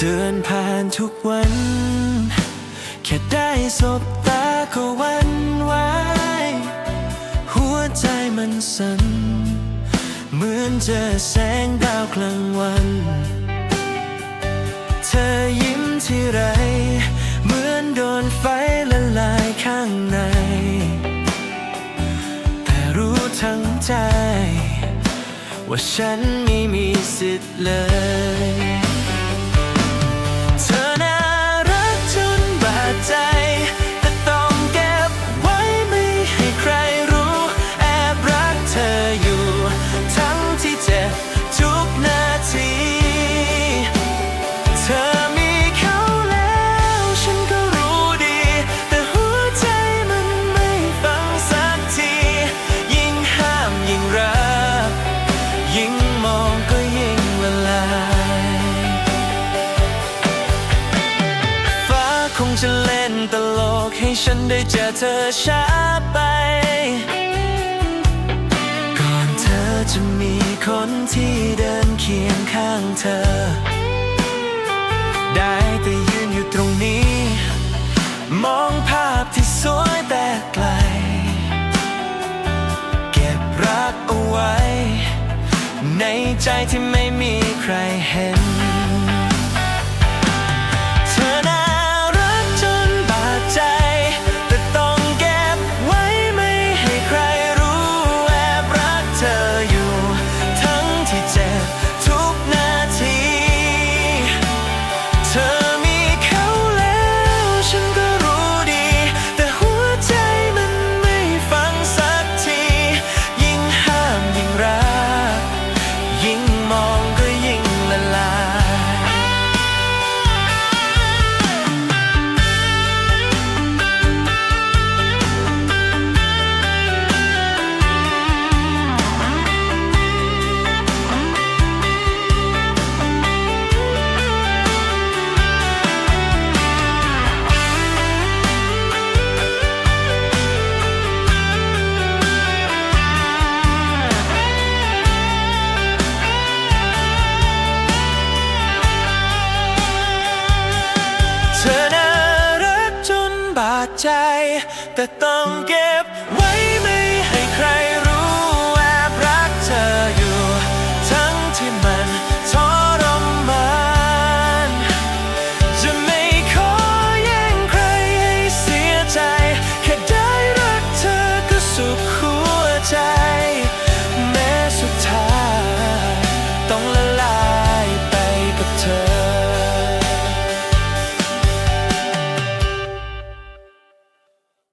เดินผ่านทุกวัน แค่ได้สบตาก็วันไหวหัวใจมันสั่นเหมือนเจอแสงดาวกลางวัน เธอยิ้มที่ไร เหมือนโดนไฟละลายข้างใน แต่รู้ทั้งใจ ว่าฉันไม่มีสิทธิ์เลย จะเล่นตลกให้ฉันได้เจอเธอช้าไป ก่อนเธอจะมีคนที่เดินเคียงข้างเธอ ได้แต่ยืนอยู่ตรงนี้ มองภาพที่สวยแต่ไกล เก็บรักเอาไว้ ในใจที่ ธอน่ารักจนบาดใจ แต่ต้องเก็บไว้ไม่ให้ใครรู้